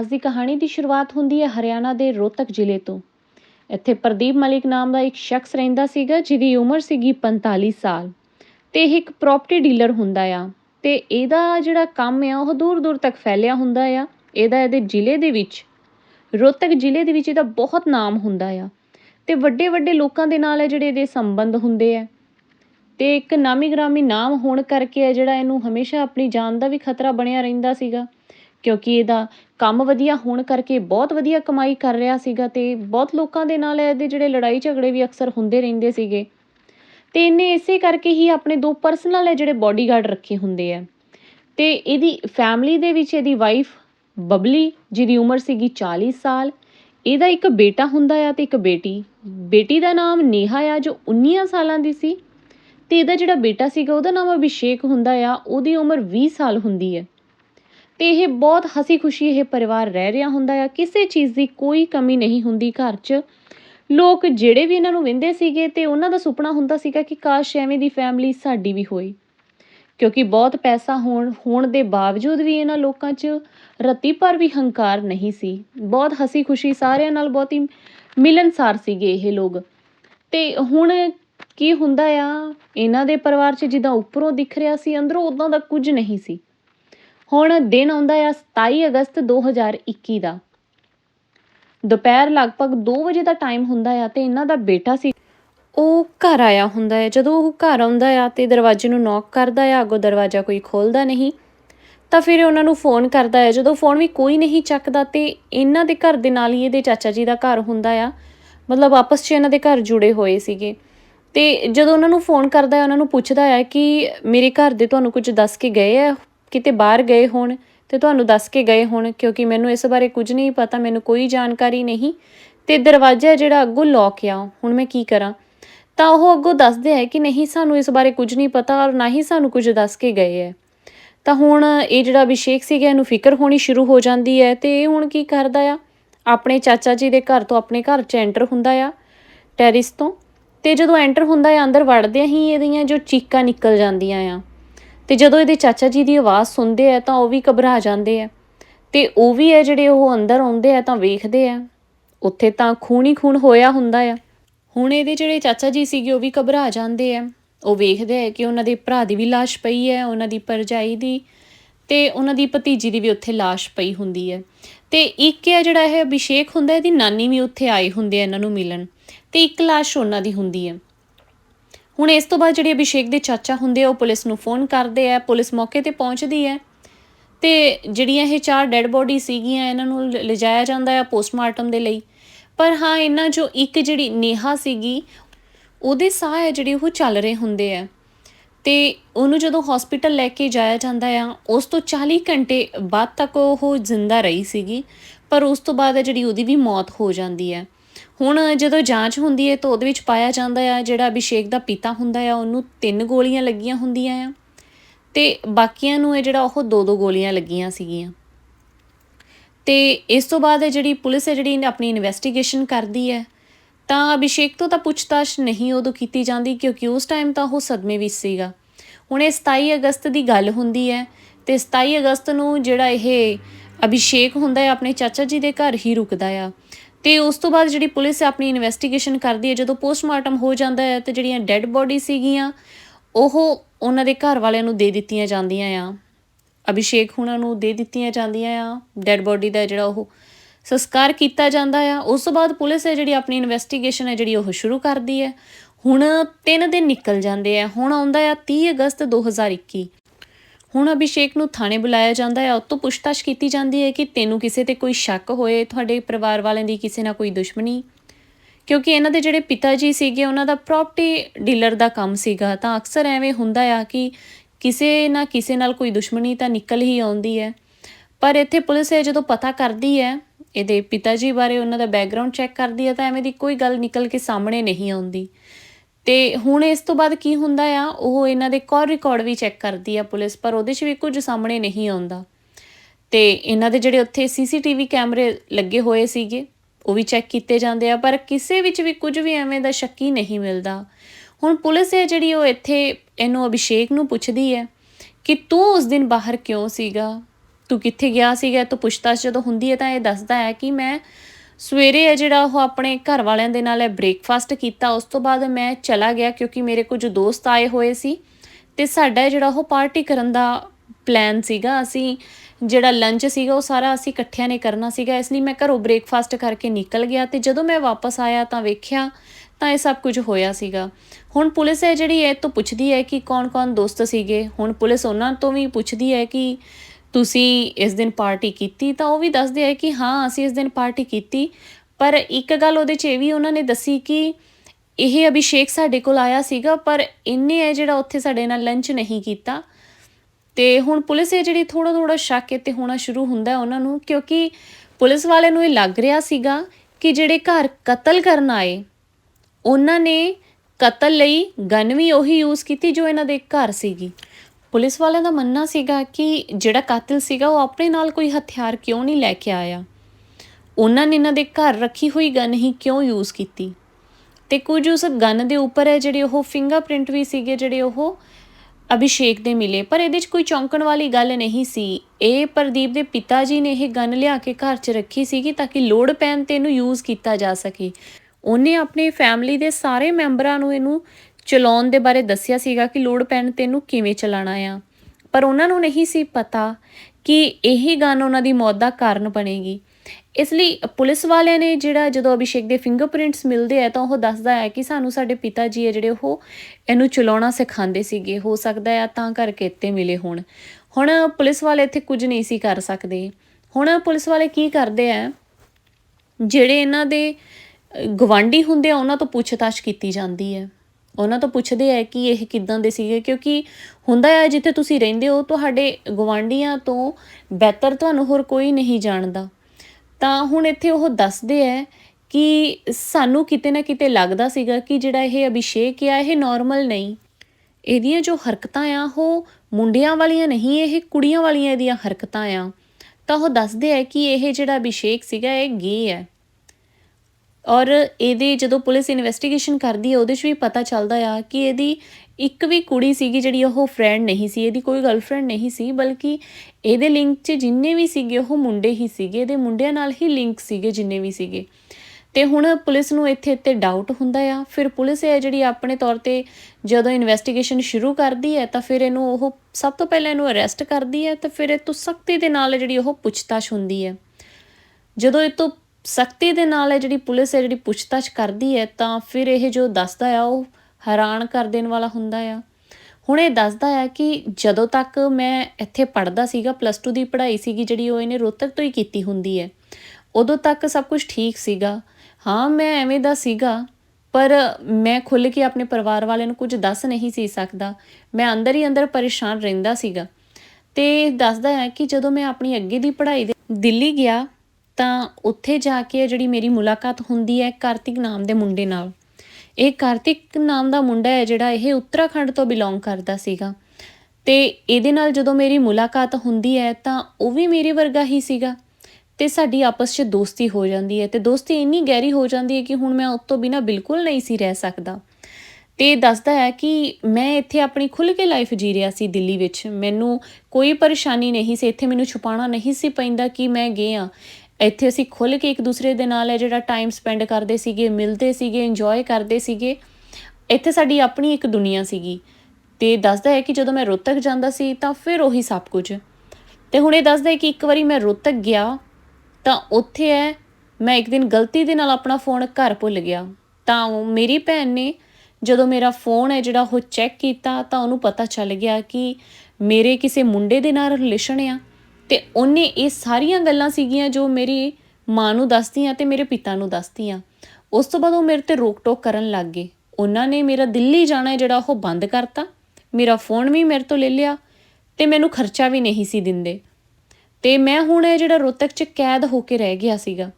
ਅੱਜ ਦੀ ਕਹਾਣੀ ਦੀ ਸ਼ੁਰੂਆਤ ਹੁੰਦੀ ਹੈ ਹਰਿਆਣਾ ਦੇ ਰੋਹਤਕ ਜ਼ਿਲ੍ਹੇ ਤੋਂ। ਇੱਥੇ ਪ੍ਰਦੀਪ ਮਲਿਕ ਨਾਮ ਦਾ ਇੱਕ ਸ਼ਖਸ ਰਹਿੰਦਾ ਸੀਗਾ, ਜਿਹਦੀ ਉਮਰ ਸੀਗੀ 45 ਸਾਲ। ਤੇ ਇਹ ਇੱਕ ਪ੍ਰਾਪਰਟੀ ਡੀਲਰ ਹੁੰਦਾ ਆ। ਤੇ ਇਹਦਾ ਜਿਹੜਾ ਕੰਮ ਆ, ਉਹ ਦੂਰ ਦੂਰ ਤੱਕ ਫੈਲਿਆ ਹੁੰਦਾ ਆ। ਇਹਦਾ ਇਹਦੇ ਜ਼ਿਲ੍ਹੇ ਦੇ ਵਿੱਚ, ਰੋਹਤਕ ਜ਼ਿਲ੍ਹੇ ਦੇ ਵਿੱਚ ਇਹਦਾ ਬਹੁਤ ਨਾਮ ਹੁੰਦਾ ਆ। ਤੇ ਵੱਡੇ ਵੱਡੇ ਲੋਕਾਂ ਦੇ ਨਾਲ ਜਿਹੜੇ ਇਹਦੇ ਸੰਬੰਧ ਹੁੰਦੇ ਆ। ਤੇ ਇੱਕ ਨਾਮੀ ਗ੍ਰਾਮੀ ਨਾਮ ਹੋਣ ਕਰਕੇ ਹੈ ਜਿਹੜਾ ਇਹਨੂੰ ਹਮੇਸ਼ਾ ਆਪਣੀ ਜਾਨ ਦਾ ਵੀ ਖਤਰਾ ਬਣਿਆ ਰਹਿੰਦਾ ਸੀਗਾ। ਕਿਉਂਕਿ ਇਹਦਾ ਕੰਮ ਵਧੀਆ ਹੋਣ ਕਰਕੇ ਬਹੁਤ ਵਧੀਆ ਕਮਾਈ ਕਰ ਰਿਹਾ ਸੀਗਾ ਤੇ ਬਹੁਤ ਲੋਕਾਂ ਦੇ ਨਾਲ ਇਹਦੇ ਜਿਹੜੇ ਲੜਾਈ ਝਗੜੇ ਵੀ ਅਕਸਰ ਹੁੰਦੇ ਰਹਿੰਦੇ ਸੀਗੇ। ਤੇ ਇਹਨੇ ਇਸੇ ਕਰਕੇ ਹੀ ਆਪਣੇ ਦੋ ਪਰਸਨਲ ਹੈ ਜਿਹੜੇ ਬਾਡੀਗਾਰਡ ਰੱਖੇ ਹੁੰਦੇ ਆ। ਤੇ ਇਹਦੀ ਫੈਮਿਲੀ ਦੇ ਵਿੱਚ ਇਹਦੀ ਵਾਈਫ ਬਬਲੀ, ਜਿਹਦੀ ਉਮਰ ਸੀਗੀ 40 ਸਾਲ, ਇਹਦਾ ਇੱਕ ਬੇਟਾ ਹੁੰਦਾ ਆ ਤੇ ਇੱਕ ਬੇਟੀ। ਬੇਟੀ ਦਾ ਨਾਮ ਨੇਹਾ ਆ, ਜੋ 19 ਸਾਲਾਂ ਦੀ ਸੀ। ਤੇ ਇਹਦਾ ਜਿਹੜਾ ਬੇਟਾ ਸੀਗਾ, ਉਹਦਾ ਨਾਮ ਅਭਿਸ਼ੇਕ ਹੁੰਦਾ ਆ, ਉਹਦੀ ਉਮਰ 20 ਸਾਲ ਹੁੰਦੀ ਹੈ ਤੇ ਇਹ ਬਹੁਤ ਹਸੀ ਖੁਸ਼ੀ ਇਹ ਪਰਿਵਾਰ ਰਹਿ ਰਿਹਾ ਹੁੰਦਾ ਆ। ਕਿਸੇ ਚੀਜ਼ ਦੀ ਕੋਈ ਕਮੀ ਨਹੀਂ ਹੁੰਦੀ ਘਰ 'ਚ। ਲੋਕ ਜਿਹੜੇ ਵੀ ਇਹਨਾਂ ਨੂੰ ਵਿੰਦੇ ਸੀਗੇ ਤੇ ਉਹਨਾਂ ਦਾ ਸੁਪਨਾ ਹੁੰਦਾ ਸੀਗਾ ਕਿ ਕਾਸ਼ ਐਵੇਂ ਦੀ ਫੈਮਿਲੀ ਸਾਡੀ ਵੀ ਹੋਏ ਕਿਉਂਕਿ ਬਹੁਤ ਪੈਸਾ ਹੋਣ ਹੋਣ ਦੇ ਬਾਵਜੂਦ ਵੀ ਇਹਨਾਂ ਲੋਕਾਂ 'ਚ ਰਤੀ ਪਰ ਵੀ ਹੰਕਾਰ ਨਹੀਂ ਸੀ। ਬਹੁਤ ਹਸੀ ਖੁਸ਼ੀ ਸਾਰਿਆਂ ਨਾਲ ਬਹੁਤ ਹੀ ਮਿਲਨਸਾਰ ਸੀਗੇ ਇਹ ਲੋਕ। ਤੇ ਹੁਣ ਕੀ ਹੁੰਦਾ ਆ, ਇਹਨਾਂ ਦੇ ਪਰਿਵਾਰ 'ਚ ਜਿੱਦਾਂ ਉੱਪਰੋਂ ਦਿਖ ਰਿਹਾ ਸੀ, ਅੰਦਰੋਂ ਉਦਾਂ ਦਾ ਕੁਝ ਨਹੀਂ ਸੀ। ਹੁਣ ਦਿਨ ਆਉਂਦਾ ਆ 27 ਅਗਸਤ 2021 ਦਾ। ਦੁਪਹਿਰ ਲਗਭਗ 2 ਵਜੇ ਦਾ ਟਾਈਮ ਹੁੰਦਾ ਆ ਤੇ ਇਹਨਾਂ ਦਾ ਬੇਟਾ ਸੀ। ਉਹ ਘਰ ਆਇਆ ਹੁੰਦਾ ਹੈ ਜਦੋਂ ਉਹ ਘਰ ਆਉਂਦਾ ਆ ਤੇ ਦਰਵਾਜ਼ੇ ਨੂੰ ਨੌਕ ਕਰਦਾ ਆ, ਅੱਗੋਂ ਦਰਵਾਜ਼ਾ ਕੋਈ ਖੋਲਦਾ ਨਹੀਂ, ਤਾਂ ਫਿਰ ਉਹਨਾਂ ਨੂੰ ਫੋਨ ਕਰਦਾ ਹੈ ਜਦੋਂ ਫੋਨ ਵੀ ਕੋਈ ਨਹੀਂ ਚੱਕਦਾ ਤੇ ਇਹਨਾਂ ਦੇ ਘਰ ਦੇ ਨਾਲ ਹੀ ਇਹਦੇ ਚਾਚਾ ਜੀ ਦਾ ਘਰ ਹੁੰਦਾ ਆ। ਮਤਲਬ ਆਪਸ 'ਚ ਇਹਨਾਂ ਦੇ ਘਰ ਜੁੜੇ ਹੋਏ ਸੀਗੇ। ਤੇ ਜਦੋਂ ਉਹਨਾਂ ਨੂੰ ਫੋਨ ਕਰਦਾ ਹੈ ਉਹਨਾਂ ਨੂੰ ਪੁੱਛਦਾ ਹੈ ਕਿ ਮੇਰੇ ਘਰ ਦੇ ਤੁਹਾਨੂੰ ਕੁਝ ਦੱਸ ਕੇ ਗਏ ਆ? ਕਿਤੇ ਬਾਹਰ ਗਏ ਹੋਣ ਤੇ ਤੁਹਾਨੂੰ ਦੱਸ ਕੇ ਗਏ ਹੋਣ, ਕਿਉਂਕਿ ਮੈਨੂੰ ਇਸ ਬਾਰੇ ਕੁਝ ਨਹੀਂ ਪਤਾ, ਮੈਨੂੰ ਕੋਈ ਜਾਣਕਾਰੀ ਨਹੀਂ। ਤੇ ਦਰਵਾਜ਼ਾ ਜਿਹੜਾ ਅੱਗੋਂ ਲੌਕ ਆ, ਹੁਣ ਮੈਂ ਕੀ ਕਰਾਂ? ਤਾਂ ਉਹ ਅੱਗੋਂ ਦੱਸਦੇ ਹੈ ਕਿ ਨਹੀਂ, ਸਾਨੂੰ ਇਸ ਬਾਰੇ ਕੁਝ ਨਹੀਂ ਪਤਾ ਔਰ ਨਾ ਹੀ ਸਾਨੂੰ ਕੁਝ ਦੱਸ ਕੇ ਗਏ ਹੈ ਤਾਂ ਹੁਣ ਇਹ ਜਿਹੜਾ ਅਭਿਸ਼ੇਕ ਸੀਗਾ, ਇਹਨੂੰ ਫਿਕਰ ਹੋਣੀ ਸ਼ੁਰੂ ਹੋ ਜਾਂਦੀ ਹੈ ਤੇ ਇਹ ਹੁਣ ਕੀ ਕਰਦਾ ਆ? ਆਪਣੇ ਚਾਚਾ ਜੀ ਦੇ ਘਰ ਤੋਂ ਆਪਣੇ ਘਰ 'ਚ ਐਂਟਰ ਹੁੰਦਾ ਆ ਟੈਰਿਸ ਤੋਂ। ਤੇ ਜਦੋਂ ਐਂਟਰ ਹੁੰਦਾ ਆ, ਅੰਦਰ ਵੜਦਿਆਂ ਹੀ ਇਹਦੀਆਂ ਜੋ ਚੀਕਾਂ ਨਿਕਲ ਜਾਂਦੀਆਂ ਆ। ਤੇ ਜਦੋਂ ਇਹਦੇ ਚਾਚਾ ਜੀ ਦੀ ਆਵਾਜ਼ ਸੁਣਦੇ ਆ ਤਾਂ ਉਹ ਵੀ ਘਬਰਾ ਜਾਂਦੇ ਆ। ਤੇ ਉਹ ਵੀ ਹੈ ਜਿਹੜੇ ਉਹ ਅੰਦਰ ਆਉਂਦੇ ਆ ਤਾਂ ਵੇਖਦੇ ਆ। ਉੱਥੇ ਤਾਂ ਖੂਨ ਹੀ ਖੂਨ ਹੋਇਆ ਹੁੰਦਾ ਆ। ਹੁਣ ਇਹਦੇ ਜਿਹੜੇ ਚਾਚਾ ਜੀ ਸੀਗੇ ਉਹ ਵੀ ਘਬਰਾ ਜਾਂਦੇ ਆ। ਉਹ ਵੇਖਦੇ ਆ ਕਿ ਉਹਨਾਂ ਦੇ ਭਰਾ ਦੀ ਵੀ ਲਾਸ਼ ਪਈ ਹੈ ਉਹਨਾਂ ਦੀ ਪਰਜਾਈ ਦੀ ਤੇ ਉਹਨਾਂ ਦੀ ਭਤੀਜੀ ਦੀ ਵੀ ਉੱਥੇ ਲਾਸ਼ ਪਈ ਹੁੰਦੀ ਹੈ ਤੇ ਇੱਕ ਹੈ ਜਿਹੜਾ ਇਹ ਅਭਿਸ਼ੇਕ ਹੁੰਦਾ, ਇਹਦੀ ਨਾਨੀ ਵੀ ਉੱਥੇ ਆਏ ਹੁੰਦੇ ਆ ਇਹਨਾਂ ਨੂੰ ਮਿਲਣ। ਤੇ ਇੱਕ ਲਾਸ਼ ਉਹਨਾਂ ਦੀ ਹੁੰਦੀ ਹੈ ਹੁਣ ਇਸ ਤੋਂ ਬਾਅਦ ਜਿਹੜੇ ਅਭਿਸ਼ੇਕ ਦੇ ਚਾਚਾ ਹੁੰਦੇ ਆ, ਉਹ ਪੁਲਿਸ ਨੂੰ ਫੋਨ ਕਰਦੇ ਆ, ਪੁਲਿਸ ਮੌਕੇ ਤੇ ਪਹੁੰਚਦੀ ਹੈ। ਤੇ ਜਿਹੜੀਆਂ ਇਹ ਚਾਰ ਡੈੱਡ ਬੋਡੀ ਸੀਗੀਆਂ, ਇਹਨਾਂ ਨੂੰ ਲਿਜਾਇਆ ਜਾਂਦਾ ਆ ਪੋਸਟਮਾਰਟਮ ਦੇ ਲਈ। ਪਰ ਹਾਂ, ਇਹਨਾਂ ਜੋ ਇੱਕ ਜਿਹੜੀ ਨੇਹਾ ਸੀਗੀ, ਉਹਦੇ ਸਾਹ ਹੈ ਜਿਹੜੇ ਉਹ ਚੱਲ ਰਹੇ ਹੁੰਦੇ ਆ। ਤੇ ਉਹਨੂੰ ਜਦੋਂ ਹਸਪੀਟਲ ਲੈ ਕੇ ਜਾਇਆ ਜਾਂਦਾ ਆ, ਉਸ ਤੋਂ 40 ਘੰਟੇ ਬਾਅਦ ਤੱਕ ਉਹ ਜ਼ਿੰਦਾ ਰਹੀ ਸੀਗੀ, ਪਰ ਉਸ ਤੋਂ ਬਾਅਦ ਜਿਹੜੀ ਉਹਦੀ ਵੀ ਮੌਤ ਹੋ ਜਾਂਦੀ ਹੈ। ਹੁਣ ਜਦੋਂ ਜਾਂਚ ਹੁੰਦੀ ਹੈ ਤਾਂ ਉਹਦੇ ਵਿੱਚ ਪਾਇਆ ਜਾਂਦਾ ਆ ਜਿਹੜਾ ਅਭਿਸ਼ੇਕ ਦਾ ਪਿਤਾ ਹੁੰਦਾ ਆ, ਉਹਨੂੰ ਤਿੰਨ ਗੋਲੀਆਂ ਲੱਗੀਆਂ ਹੁੰਦੀਆਂ ਆ। ਤੇ ਬਾਕੀਆਂ ਨੂੰ ਇਹ ਜਿਹੜਾ ਉਹ ਦੋ ਦੋ ਗੋਲੀਆਂ ਲੱਗੀਆਂ ਸੀਗੀਆਂ। ਤੇ ਇਸ ਤੋਂ ਬਾਅਦ ਇਹ ਜਿਹੜੀ ਪੁਲਿਸ ਹੈ ਜਿਹੜੀ ਆਪਣੀ ਇਨਵੈਸਟੀਗੇਸ਼ਨ ਕਰਦੀ ਹੈ, ਤਾਂ ਅਭਿਸ਼ੇਕ ਤੋਂ ਤਾਂ ਪੁੱਛਤਾਛ ਨਹੀਂ ਉਦੋਂ ਕੀਤੀ ਜਾਂਦੀ ਕਿਉਂਕਿ ਉਸ ਟਾਈਮ ਤਾਂ ਉਹ ਸਦਮੇ ਵਿੱਚ ਸੀਗਾ। ਹੁਣ ਇਹ 27 ਅਗਸਤ ਦੀ ਗੱਲ ਹੁੰਦੀ ਹੈ ਤੇ 27 ਅਗਸਤ ਨੂੰ ਜਿਹੜਾ ਇਹ ਅਭਿਸ਼ੇਕ ਹੁੰਦਾ ਹੈ, ਆਪਣੇ ਚਾਚਾ ਜੀ ਦੇ ਘਰ ਹੀ ਰੁਕਦਾ ਆ। ਤੇ ਉਸ ਤੋਂ ਬਾਅਦ ਜਿਹੜੀ ਪੁਲਿਸ ਆਪਣੀ ਇਨਵੈਸਟੀਗੇਸ਼ਨ ਕਰਦੀ ਹੈ, ਜਦੋਂ ਪੋਸਟਮਾਰਟਮ ਹੋ ਜਾਂਦਾ ਹੈ ਤੇ ਜਿਹੜੀਆਂ ਡੈੱਡ ਬੋਡੀ ਸੀਗੀਆਂ, ਉਹ ਉਹਨਾਂ ਦੇ ਘਰ ਵਾਲਿਆਂ ਨੂੰ ਦੇ ਦਿੱਤੀਆਂ ਜਾਂਦੀਆਂ ਆ। ਅਭਿਸ਼ੇਕ ਹੁਣਾਂ ਨੂੰ ਦੇ ਦਿੱਤੀਆਂ ਜਾਂਦੀਆਂ ਆ। ਡੈੱਡ ਬੋਡੀ ਦਾ ਜਿਹੜਾ ਉਹ ਸੰਸਕਾਰ ਕੀਤਾ ਜਾਂਦਾ ਆ। ਉਸ ਤੋਂ ਬਾਅਦ ਪੁਲਿਸ ਹੈ ਜਿਹੜੀ ਆਪਣੀ ਇਨਵੈਸਟੀਗੇਸ਼ਨ ਹੈ, ਜਿਹੜੀ ਉਹ ਸ਼ੁਰੂ ਕਰਦੀ ਹੈ। ਹੁਣ 3 ਦਿਨ ਨਿਕਲ ਜਾਂਦੇ ਆ। ਹੁਣ ਆਉਂਦਾ ਆ 30 ਅਗਸਤ 2021 ਹੁਣ ਅਭਿਸ਼ੇਕ ਨੂੰ ਥਾਣੇ ਬੁਲਾਇਆ ਜਾਂਦਾ ਹੈ। ਉਤੋਂ ਪੁੱਛਤਾਛ ਕੀਤੀ ਜਾਂਦੀ ਹੈ ਕਿ ਤੈਨੂੰ ਕਿਸੇ ਤੇ ਕੋਈ ਸ਼ੱਕ ਹੋਏ? ਤੁਹਾਡੇ ਪਰਿਵਾਰ ਵਾਲਿਆਂ ਦੀ ਕਿਸੇ ਨਾਲ ਕੋਈ ਦੁਸ਼ਮਣੀ? ਕਿਉਂਕਿ ਇਹਨਾਂ ਦੇ ਜਿਹੜੇ ਪਿਤਾ ਜੀ ਸੀਗੇ, ਉਹਨਾਂ ਦਾ ਪ੍ਰਾਪਰਟੀ ਡੀਲਰ ਦਾ ਕੰਮ ਸੀਗਾ। ਤਾਂ ਅਕਸਰ ਐਵੇਂ ਹੁੰਦਾ ਆ ਕਿ ਕਿਸੇ ਨਾ ਕਿਸੇ ਨਾਲ ਕੋਈ ਦੁਸ਼ਮਣੀ ਤਾਂ ਨਿਕਲ ਹੀ ਆਉਂਦੀ ਹੈ। ਪਰ ਇੱਥੇ ਪੁਲਿਸ ਇਹ ਜਦੋਂ ਪਤਾ ਕਰਦੀ ਹੈ, ਇਹਦੇ ਪਿਤਾ ਜੀ ਬਾਰੇ ਉਹਨਾਂ ਦਾ ਬੈਕਗ੍ਰਾਉਂਡ ਚੈੱਕ ਕਰਦੀ ਹੈ, ਤਾਂ ਐਵੇਂ ਦੀ ਕੋਈ ਗੱਲ ਨਿਕਲ ਕੇ ਸਾਹਮਣੇ ਨਹੀਂ ਆਉਂਦੀ। ਤੇ ਹੁਣ ਇਸ ਤੋਂ ਬਾਅਦ ਕੀ ਹੁੰਦਾ ਆ? ਉਹ ਇਹਨਾਂ ਦੇ ਕਾਲ ਰਿਕਾਰਡ ਵੀ ਚੈੱਕ ਕਰਦੀ ਆ ਪੁਲਿਸ, ਪਰ ਉਹਦੇ 'ਚ ਵੀ ਕੁਝ ਸਾਹਮਣੇ ਨਹੀਂ ਆਉਂਦਾ। ਤੇ ਇਹਨਾਂ ਦੇ ਜਿਹੜੇ ਉੱਥੇ ਸੀਸੀਟੀਵੀ ਕੈਮਰੇ ਲੱਗੇ ਹੋਏ ਸੀਗੇ, ਉਹ ਵੀ ਚੈੱਕ ਕੀਤੇ ਜਾਂਦੇ ਆ, ਪਰ ਕਿਸੇ ਵਿੱਚ ਵੀ ਕੁਝ ਵੀ ਐਵੇਂ ਦਾ ਸ਼ੱਕੀ ਨਹੀਂ ਮਿਲਦਾ। ਹੁਣ ਪੁਲਿਸ ਹੈ ਜਿਹੜੀ ਉਹ ਇੱਥੇ ਇਹਨੂੰ ਅਭਿਸ਼ੇਕ ਨੂੰ ਪੁੱਛਦੀ ਹੈ ਕਿ ਤੂੰ ਉਸ ਦਿਨ ਬਾਹਰ ਕਿਉਂ ਸੀਗਾ? ਤੂੰ ਕਿੱਥੇ ਗਿਆ ਸੀਗਾ? ਤੂੰ ਪੁੱਛਤਾਛ ਜਦੋਂ ਹੁੰਦੀ ਹੈ ਤਾਂ ਇਹ ਦੱਸਦਾ ਹੈ ਕਿ ਮੈਂ ਸਵੇਰੇ ਹੈ ਜਿਹੜਾ ਉਹ ਆਪਣੇ ਘਰ ਵਾਲਿਆਂ ਦੇ ਨਾਲ ਬ੍ਰੇਕਫਾਸਟ ਕੀਤਾ, ਉਸ ਤੋਂ ਬਾਅਦ ਮੈਂ ਚਲਾ ਗਿਆ ਕਿਉਂਕਿ ਮੇਰੇ ਕੁਝ ਦੋਸਤ ਆਏ ਹੋਏ ਸੀ ਤੇ ਸਾਡਾ ਜਿਹੜਾ ਉਹ ਪਾਰਟੀ ਕਰਨ ਦਾ ਪਲਾਨ ਸੀਗਾ। ਅਸੀਂ ਜਿਹੜਾ ਲੰਚ ਸੀਗਾ, ਉਹ ਸਾਰਾ ਅਸੀਂ ਇਕੱਠਿਆਂ ਨੇ ਕਰਨਾ ਸੀਗਾ। ਇਸ ਲਈ ਮੈਂ ਘਰੋਂ ਬ੍ਰੇਕਫਾਸਟ ਕਰਕੇ ਨਿਕਲ ਗਿਆ ਤੇ ਜਦੋਂ ਮੈਂ ਵਾਪਸ ਆਇਆ ਤਾਂ ਵੇਖਿਆ ਤਾਂ ਇਹ ਸਭ ਕੁਝ ਹੋਇਆ ਸੀਗਾ। ਹੁਣ ਪੁਲਿਸ ਹੈ ਜਿਹੜੀ ਇਹ ਤੋਂ ਪੁੱਛਦੀ ਹੈ ਕਿ ਕੌਣ-ਕੌਣ ਦੋਸਤ ਸੀਗੇ? ਹੁਣ ਪੁਲਿਸ ਉਹਨਾਂ ਤੋਂ ਵੀ ਪੁੱਛਦੀ ਹੈ ਕਿ ਤੁਸੀਂ ਇਸ ਦਿਨ ਪਾਰਟੀ ਕੀਤੀ, ਤਾਂ ਉਹ ਵੀ ਦੱਸਦੇ ਆ ਕਿ ਹਾਂ, ਅਸੀਂ ਇਸ ਦਿਨ ਪਾਰਟੀ ਕੀਤੀ। ਪਰ ਇੱਕ ਗੱਲ ਉਹਦੇ 'ਚ ਇਹ ਵੀ ਉਹਨਾਂ ਨੇ ਦੱਸੀ ਕਿ ਇਹ ਅਭਿਸ਼ੇਕ ਸਾਡੇ ਕੋਲ ਆਇਆ ਸੀਗਾ, ਪਰ ਇੰਨੇ ਹੈ ਜਿਹੜਾ ਉੱਥੇ ਸਾਡੇ ਨਾਲ ਲੰਚ ਨਹੀਂ ਕੀਤਾ। ਤੇ ਹੁਣ ਪੁਲਿਸ ਇਹ ਜਿਹੜੀ ਥੋੜਾ ਥੋੜਾ ਸ਼ੱਕ ਇੱਥੇ ਹੋਣਾ ਸ਼ੁਰੂ ਹੁੰਦਾ ਉਹਨਾਂ ਨੂੰ, ਕਿਉਂਕਿ ਪੁਲਿਸ ਵਾਲੇ ਨੂੰ ਇਹ ਲੱਗ ਰਿਹਾ ਸੀਗਾ ਕਿ ਜਿਹੜੇ ਘਰ ਕਤਲ ਕਰਨ ਆਏ, ਉਹਨਾਂ ਨੇ ਕਤਲ ਲਈ ਗਨ ਵੀ ਉਹੀ ਯੂਜ਼ ਕੀਤੀ ਜੋ ਇਹਨਾਂ ਦੇ ਘਰ ਸੀਗੀ। ਪੁਲਿਸ ਵਾਲਿਆਂ ਦਾ ਮੰਨਣਾ ਸੀਗਾ ਕਿ ਜਿਹੜਾ ਕਾਤਿਲ ਸੀਗਾ ਉਹ ਆਪਣੇ ਨਾਲ ਕੋਈ ਹਥਿਆਰ ਕਿਉਂ ਨਹੀਂ ਲੈ ਕੇ ਆਇਆ? ਉਹਨਾਂ ਨੇ ਇਹਨਾਂ ਦੇ ਘਰ ਰੱਖੀ ਹੋਈ ਗਨ ਹੀ ਕਿਉਂ ਯੂਜ਼ ਕੀਤੀ? ਤੇ ਕੁਝ ਉਸ ਗਨ ਦੇ ਉੱਪਰ ਹੈ ਜਿਹੜੇ ਉਹ ਫਿੰਗਰਪ੍ਰਿੰਟ ਵੀ ਸੀਗੇ ਜਿਹੜੇ ਉਹ ਅਭਿਸ਼ੇਕ ਦੇ ਮਿਲੇ, ਪਰ ਇਹਦੇ 'ਚ ਕੋਈ ਚੌਂਕਣ ਵਾਲੀ ਗੱਲ ਨਹੀਂ ਸੀ। ਇਹ ਪ੍ਰਦੀਪ ਦੇ ਪਿਤਾ ਜੀ ਨੇ ਇਹ ਗਨ ਲਿਆ ਕੇ ਘਰ 'ਚ ਰੱਖੀ ਸੀਗੀ ਤਾਂ ਕਿ ਲੋੜ ਪੈਣ ਤੇ ਇਹਨੂੰ ਯੂਜ਼ ਕੀਤਾ ਜਾ ਸਕੇ। ਉਹਨੇ ਆਪਣੀ ਫੈਮਿਲੀ ਦੇ ਸਾਰੇ ਮੈਂਬਰਾਂ ਨੂੰ ਇਹਨੂੰ ਚਲਾਉਣ ਦੇ ਬਾਰੇ ਦੱਸਿਆ ਸੀਗਾ ਕਿ ਲੋੜ ਪੈਣ ਤੇ ਇਹਨੂੰ ਕਿਵੇਂ ਚਲਾਉਣਾ ਆ। ਪਰ ਉਹਨਾਂ ਨੂੰ ਨਹੀਂ ਸੀ ਪਤਾ ਕਿ ਇਹੀ ਗਨ ਉਹਨਾਂ ਦੀ ਮੌਤ ਦਾ ਕਾਰਨ ਬਣੇਗੀ। ਇਸ ਲਈ ਪੁਲਿਸ ਵਾਲਿਆਂ ਨੇ ਜਿਹੜਾ ਜਦੋਂ ਅਭਿਸ਼ੇਕ ਦੇ ਫਿੰਗਰਪ੍ਰਿੰਟਸ ਮਿਲਦੇ ਆ ਤਾਂ ਉਹ ਦੱਸਦਾ ਹੈ ਕਿ ਸਾਨੂੰ ਸਾਡੇ ਪਿਤਾ ਜੀ ਹੈ ਜਿਹੜੇ ਉਹ ਇਹਨੂੰ ਚਲਾਉਣਾ ਸਿਖਾਉਂਦੇ ਸੀਗੇ। ਹੋ ਸਕਦਾ ਆ ਤਾਂ ਕਰਕੇ ਇੱਥੇ ਮਿਲੇ ਹੋਣ। ਹੁਣ ਪੁਲਿਸ ਵਾਲੇ ਇੱਥੇ ਕੁਝ ਨਹੀਂ ਸੀ ਕਰ ਸਕਦੇ। ਹੁਣ ਪੁਲਿਸ ਵਾਲੇ ਕੀ ਕਰਦੇ ਆ, ਜਿਹੜੇ ਇਹਨਾਂ ਦੇ ਗਵਾਂਢੀ ਹੁੰਦੇ ਆ, ਉਹਨਾਂ ਤੋਂ ਪੁੱਛਤਾਛ ਕੀਤੀ ਜਾਂਦੀ ਹੈ। ਉਹਨਾਂ ਤੋਂ ਪੁੱਛਦੇ ਆ ਕਿ ਇਹ ਕਿਦਾਂ ਦੇ ਸੀਗੇ, ਕਿਉਂਕਿ ਹੁੰਦਾ ਹੈ ਜਿੱਥੇ ਤੁਸੀਂ ਰਹਿੰਦੇ ਹੋ, ਤੁਹਾਡੇ ਗਵਾਂਢੀਆਂ ਤੋਂ ਬਿਹਤਰ ਤੁਹਾਨੂੰ ਹੋਰ ਕੋਈ ਨਹੀਂ ਜਾਣਦਾ। ਤਾਂ ਹੁਣ ਇੱਥੇ ਉਹ ਦੱਸਦੇ ਆ ਕਿ ਸਾਨੂੰ ਕਿਤੇ ਨਾ ਕਿਤੇ ਲੱਗਦਾ ਸੀਗਾ ਕਿ ਜਿਹੜਾ ਇਹ ਅਭਿਸ਼ੇਕ ਆ, ਇਹ ਨਾਰਮਲ ਨਹੀਂ। ਇਹਦੀਆਂ ਜੋ ਹਰਕਤਾਂ ਆ, ਉਹ ਮੁੰਡਿਆਂ ਵਾਲੀਆਂ ਨਹੀਂ, ਇਹ ਕੁੜੀਆਂ ਵਾਲੀਆਂ ਇਹਦੀਆਂ ਹਰਕਤਾਂ ਆ। ਤਾਂ ਉਹ ਦੱਸਦੇ ਆ ਕਿ ਇਹ ਜਿਹੜਾ ਅਭਿਸ਼ੇਕ ਸੀਗਾ, ਇਹ ਗੇ ਹੈ ਔਰ ਇਹਦੀ ਜਦੋਂ ਪੁਲਿਸ ਇਨਵੈਸਟੀਗੇਸ਼ਨ ਕਰਦੀ ਹੈ, ਉਹਦੇ 'ਚ ਵੀ ਪਤਾ ਚੱਲਦਾ ਆ ਕਿ ਇਹਦੀ ਇੱਕ ਵੀ ਕੁੜੀ ਸੀਗੀ ਜਿਹੜੀ ਉਹ ਫਰੈਂਡ ਨਹੀਂ ਸੀ, ਇਹਦੀ ਕੋਈ ਗਰਲਫ੍ਰੈਂਡ ਨਹੀਂ ਸੀ, ਬਲਕਿ ਇਹਦੇ ਲਿੰਕ 'ਚ ਜਿੰਨੇ ਵੀ ਸੀਗੇ, ਉਹ ਮੁੰਡੇ ਹੀ ਸੀਗੇ, ਇਹਦੇ ਮੁੰਡਿਆਂ ਨਾਲ ਹੀ ਲਿੰਕ ਸੀਗੇ ਜਿੰਨੇ ਵੀ ਸੀਗੇ। ਤੇ ਹੁਣ ਪੁਲਿਸ ਨੂੰ ਇੱਥੇ ਇੱਥੇ ਡਾਊਟ ਹੁੰਦਾ ਆ। ਫਿਰ ਪੁਲਿਸ ਇਹ ਜਿਹੜੀ ਆਪਣੇ ਤੌਰ ਤੇ ਜਦੋਂ ਇਨਵੈਸਟੀਗੇਸ਼ਨ ਸ਼ੁਰੂ ਕਰਦੀ ਹੈ, ਤਾਂ ਫਿਰ ਇਹਨੂੰ ਉਹ ਸਭ ਤੋਂ ਪਹਿਲਾਂ ਇਹਨੂੰ ਅਰੈਸਟ ਕਰਦੀ ਹੈ, ਤਾਂ ਫਿਰ ਇਹ ਤੋਂ ਸਖਤੀ ਦੇ ਨਾਲ ਜਿਹੜੀ ਉਹ ਪੁੱਛਤਾਛ ਹੁੰਦੀ ਹੈ। ਜਦੋਂ ਇਹ ਤੋਂ ਸਖਤੀ ਦੇ ਨਾਲ ਹੈ ਜਿਹੜੀ ਪੁਲਿਸ ਹੈ, ਜਿਹੜੀ ਪੁੱਛਤਾਛ ਕਰਦੀ ਹੈ, ਤਾਂ ਫਿਰ ਇਹ ਜੋ ਦੱਸਦਾ ਆ, ਉਹ ਹੈਰਾਨ ਕਰ ਦੇਣ ਵਾਲਾ ਹੁੰਦਾ ਆ। ਹੁਣ ਇਹ ਦੱਸਦਾ ਆ ਕਿ ਜਦੋਂ ਤੱਕ ਮੈਂ ਇੱਥੇ ਪੜਦਾ ਸੀਗਾ ਪਲੱਸ 2 ਦੀ ਪੜ੍ਹਾਈ ਸੀਗੀ, ਜਿਹੜੀ ਉਹ ਇਹਨੇ ਰੋਤਕ ਤੋਂ ਹੀ ਕੀਤੀ ਹੁੰਦੀ ਹੈ, ਉਦੋਂ ਤੱਕ ਸਭ ਕੁਝ ਠੀਕ ਸੀਗਾ। ਹਾਂ, ਮੈਂ ਐਵੇਂ ਦਾ ਸੀਗਾ, ਪਰ ਮੈਂ ਖੁੱਲ ਕੇ ਆਪਣੇ ਪਰਿਵਾਰ ਵਾਲਿਆਂ ਨੂੰ ਕੁਝ ਦੱਸ ਨਹੀਂ ਸੀ ਸਕਦਾ। ਮੈਂ ਅੰਦਰ ਹੀ ਅੰਦਰ ਪਰੇਸ਼ਾਨ ਰਹਿੰਦਾ ਸੀਗਾ। ਤੇ ਦੱਸਦਾ ਹੈ ਕਿ ਜਦੋਂ ਮੈਂ ਆਪਣੀ ਅੱਗੇ ਦੀ ਪੜ੍ਹਾਈ ਦੇ ਦਿੱਲੀ ਗਿਆ ਤਾਂ ਉੱਥੇ ਜਾ ਕੇ ਜਿਹੜੀ ਮੇਰੀ ਮੁਲਾਕਾਤ ਹੁੰਦੀ ਹੈ ਕਾਰਤਿਕ ਨਾਮ ਦੇ ਮੁੰਡੇ ਨਾਲ। ਇਹ ਕਾਰਤਿਕ ਨਾਮ ਦਾ ਮੁੰਡਾ ਹੈ ਜਿਹੜਾ ਇਹ ਉੱਤਰਾਖੰਡ ਤੋਂ ਬਿਲੋਂਗ ਕਰਦਾ ਸੀਗਾ। ਤੇ ਇਹਦੇ ਨਾਲ ਜਦੋਂ ਮੇਰੀ ਮੁਲਾਕਾਤ ਹੁੰਦੀ ਹੈ ਤਾਂ ਉਹ ਵੀ ਮੇਰੇ ਵਰਗਾ ਹੀ ਸੀਗਾ। ਤੇ ਸਾਡੀ ਆਪਸ 'ਚ ਦੋਸਤੀ ਹੋ ਜਾਂਦੀ ਹੈ ਤੇ ਦੋਸਤੀ ਇੰਨੀ ਗਹਿਰੀ ਹੋ ਜਾਂਦੀ ਹੈ ਕਿ ਹੁਣ ਮੈਂ ਉਸ ਤੋਂ ਬਿਨਾ ਬਿਲਕੁਲ ਨਹੀਂ ਸੀ ਰਹਿ ਸਕਦਾ। ਤੇ ਦੱਸਦਾ ਹੈ ਕਿ ਮੈਂ ਇੱਥੇ ਆਪਣੀ ਖੁੱਲ੍ਹ ਕੇ ਲਾਈਫ ਜੀ ਰਿਹਾ ਸੀ ਦਿੱਲੀ ਵਿੱਚ। ਮੈਨੂੰ ਕੋਈ ਪਰੇਸ਼ਾਨੀ ਨਹੀਂ ਸੀ, ਇੱਥੇ ਮੈਨੂੰ ਛੁਪਾਉਣਾ ਨਹੀਂ ਸੀ ਪੈਂਦਾ ਕਿ ਮੈਂ ਗਿਆ ਇੱਥੇ ਅਸੀਂ ਖੁੱਲ੍ਹ ਕੇ ਇੱਕ ਦੂਸਰੇ ਦੇ ਨਾਲ ਹੈ ਜਿਹੜਾ ਟਾਈਮ ਸਪੈਂਡ ਕਰਦੇ ਸੀਗੇ, ਮਿਲਦੇ ਸੀਗੇ ਇੰਜੋਏ ਕਰਦੇ ਸੀਗੇ, ਇੱਥੇ ਸਾਡੀ ਆਪਣੀ ਇੱਕ ਦੁਨੀਆ ਸੀਗੀ। ਤੇ ਦੱਸਦਾ ਹੈ ਕਿ ਜਦੋਂ ਮੈਂ ਰੋਤਕ ਜਾਂਦਾ ਸੀ ਤਾਂ ਫਿਰ ਉਹੀ ਸਭ ਕੁਝ। ਤੇ ਹੁਣ ਇਹ ਦੱਸਦਾ ਹੈ ਕਿ ਇੱਕ ਵਾਰੀ ਮੈਂ ਰੋਤਕ ਗਿਆ ਤਾਂ ਉੱਥੇ ਹੈ ਮੈਂ ਇੱਕ ਦਿਨ ਗਲਤੀ ਦੇ ਨਾਲ ਆਪਣਾ ਫੋਨ ਘਰ ਭੁੱਲ ਗਿਆ। ਤਾਂ ਉਹ ਮੇਰੀ ਭੈਣ ਨੇ ਜਦੋਂ ਮੇਰਾ ਫੋਨ ਹੈ ਜਿਹੜਾ ਉਹ ਚੈੱਕ ਕੀਤਾ ਤਾਂ ਉਹਨੂੰ ਪਤਾ ਚੱਲ ਗਿਆ ਕਿ ਮੇਰੇ ਕਿਸੇ ਮੁੰਡੇ ਦੇ ਨਾਲ ਰਿਲੇਸ਼ਨ ਆ। ਤੇ ਉਹਨੇ ਇਹ ਸਾਰੀਆਂ ਗੱਲਾਂ ਸੀਗੀਆਂ ਜੋ ਮੇਰੀ ਮਾਂ ਨੂੰ ਦੱਸਦੀਆਂ ਤੇ ਮੇਰੇ ਪਿਤਾ ਨੂੰ ਦੱਸਦੀਆਂ। ਉਸ ਤੋਂ ਬਾਅਦ ਉਹ ਮੇਰੇ ਤੇ ਰੋਕ ਟੋਕ ਕਰਨ ਲੱਗ ਗਏ। ਉਹਨਾਂ ਨੇ ਮੇਰਾ ਦਿੱਲੀ ਜਾਣਾ ਜਿਹੜਾ ਉਹ ਬੰਦ ਕਰਤਾ। ਮੇਰਾ ਫੋਨ ਵੀ ਮੇਰੇ ਤੋਂ ਲੈ ਲਿਆ ਤੇ ਮੈਨੂੰ ਖਰਚਾ ਵੀ ਨਹੀਂ ਸੀ ਦਿੰਦੇ। ਤੇ ਮੈਂ ਹੁਣ ਇਹ ਜਿਹੜਾ ਰੋਤਕ ਚ ਕੈਦ ਹੋ ਕੇ ਰਹਿ ਗਿਆ ਸੀਗਾ।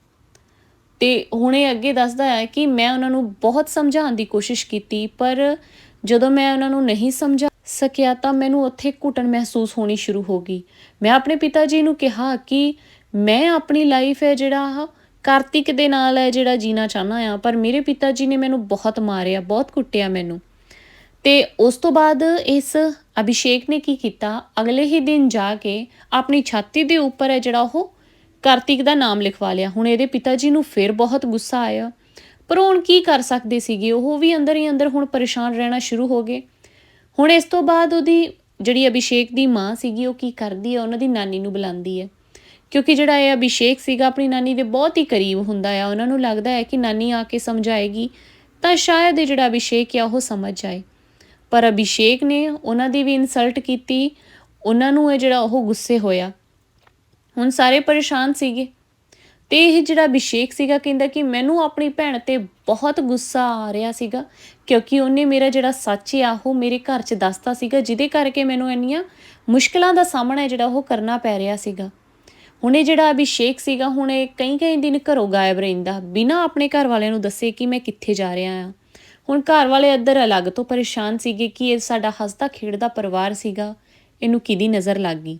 ਤੇ ਹੁਣ ਇਹ ਅੱਗੇ ਦੱਸਦਾ ਹੈ ਕਿ ਮੈਂ ਉਹਨਾਂ ਨੂੰ ਬਹੁਤ ਸਮਝਾਉਣ ਦੀ ਕੋਸ਼ਿਸ਼ ਕੀਤੀ, ਪਰ ਜਦੋਂ ਮੈਂ ਉਹਨਾਂ ਨੂੰ ਨਹੀਂ ਸਮਝਾ ਸਕਿਆ ਤਾਂ ਮੈਨੂੰ ਉੱਥੇ ਘੁਟਨ ਮਹਿਸੂਸ ਹੋਣੀ ਸ਼ੁਰੂ ਹੋ ਗਈ। ਮੈਂ ਆਪਣੇ ਪਿਤਾ ਜੀ ਨੂੰ ਕਿਹਾ ਕਿ ਮੈਂ ਆਪਣੀ ਲਾਈਫ ਹੈ ਜਿਹੜਾ ਕਾਰਤਿਕ ਦੇ ਨਾਲ ਹੈ ਜਿਹੜਾ ਜੀਣਾ ਚਾਹਨਾ ਆ, ਪਰ ਮੇਰੇ ਪਿਤਾ ਜੀ ਨੇ ਮੈਨੂੰ ਬਹੁਤ ਮਾਰਿਆ, ਬਹੁਤ ਕੁੱਟਿਆ ਮੈਨੂੰ। ਤੇ ਉਸ ਤੋਂ ਬਾਅਦ ਇਸ ਅਭਿਸ਼ੇਕ ਨੇ ਕੀ ਕੀਤਾ? ਅਗਲੇ ਹੀ ਦਿਨ ਜਾ ਕੇ ਆਪਣੀ ਛਾਤੀ ਦੇ ਉੱਪਰ ਹੈ ਜਿਹੜਾ ਉਹ ਕਾਰਤਿਕ ਦਾ ਨਾਮ ਲਿਖਵਾ ਲਿਆ। ਹੁਣ ਇਹਦੇ ਪਿਤਾ ਜੀ ਨੂੰ ਫਿਰ ਬਹੁਤ ਗੁੱਸਾ ਆਇਆ। ਪਰ ਹੁਣ ਕੀ ਕਰ ਸਕਦੇ ਸੀਗੇ? ਉਹ ਵੀ ਅੰਦਰ ਹੀ ਅੰਦਰ ਹੁਣ ਪਰੇਸ਼ਾਨ ਰਹਿਣਾ ਸ਼ੁਰੂ ਹੋ ਗਏ। ਹੁਣ ਇਸ ਤੋਂ ਬਾਅਦ ਉਹਦੀ ਜਿਹੜੀ ਅਭਿਸ਼ੇਕ ਦੀ ਮਾਂ ਸੀਗੀ, ਉਹ ਕੀ ਕਰਦੀ ਹੈ? ਉਹਨਾਂ ਦੀ ਨਾਨੀ ਨੂੰ ਬੁਲਾਉਂਦੀ ਹੈ। ਕਿਉਂਕਿ ਜਿਹੜਾ ਇਹ ਅਭਿਸ਼ੇਕ ਸੀਗਾ, ਆਪਣੀ ਨਾਨੀ ਦੇ ਬਹੁਤ ਹੀ ਕਰੀਬ ਹੁੰਦਾ ਆ। ਉਹਨਾਂ ਨੂੰ ਲੱਗਦਾ ਹੈ ਕਿ ਨਾਨੀ ਆ ਕੇ ਸਮਝਾਏਗੀ, ਤਾਂ ਸ਼ਾਇਦ ਇਹ ਜਿਹੜਾ ਅਭਿਸ਼ੇਕ ਆ, ਉਹ ਸਮਝ ਜਾਏ। ਪਰ ਅਭਿਸ਼ੇਕ ਨੇ ਉਹਨਾਂ ਦੀ ਵੀ ਇਨਸਲਟ ਕੀਤੀ। ਉਹਨਾਂ ਨੂੰ ਇਹ ਜਿਹੜਾ ਉਹ ਗੁੱਸੇ ਹੋਇਆ। ਹੁਣ ਸਾਰੇ ਪਰੇਸ਼ਾਨ ਸੀਗੇ। ਤੇ ਇਹ ਜਿਹੜਾ ਅਭਿਸ਼ੇਕ ਸੀਗਾ, ਕਹਿੰਦਾ ਕਿ ਮੈਨੂੰ ਆਪਣੀ ਭੈਣ ਤੇ ਬਹੁਤ ਗੁੱਸਾ ਆ ਰਿਹਾ ਸੀਗਾ, ਕਿਉਂਕਿ ਉਹਨੇ ਮੇਰਾ ਜਿਹੜਾ ਸੱਚ ਆ, ਉਹ ਮੇਰੇ ਘਰ 'ਚ ਦੱਸਤਾ ਸੀਗਾ, ਜਿਹਦੇ ਕਰਕੇ ਮੈਨੂੰ ਇੰਨੀਆਂ ਮੁਸ਼ਕਲਾਂ ਦਾ ਸਾਹਮਣਾ ਜਿਹੜਾ ਉਹ ਕਰਨਾ ਪੈ ਰਿਹਾ ਸੀਗਾ। ਹੁਣ ਇਹ ਜਿਹੜਾ ਅਭਿਸ਼ੇਕ ਸੀਗਾ, ਹੁਣ ਇਹ ਕਈ ਕਈ ਦਿਨ ਘਰੋਂ ਗਾਇਬ ਰਹਿੰਦਾ, ਬਿਨਾਂ ਆਪਣੇ ਘਰ ਵਾਲਿਆਂ ਨੂੰ ਦੱਸੇ ਕਿ ਮੈਂ ਕਿੱਥੇ ਜਾ ਰਿਹਾ ਆ। ਹੁਣ ਘਰ ਵਾਲੇ ਇੱਧਰ ਅਲੱਗ ਤੋਂ ਪਰੇਸ਼ਾਨ ਸੀਗੇ ਕਿ ਇਹ ਸਾਡਾ ਹੱਸਦਾ ਖੇਡਦਾ ਪਰਿਵਾਰ ਸੀਗਾ, ਇਹਨੂੰ ਕਿਹਦੀ ਨਜ਼ਰ ਲੱਗ ਗਈ?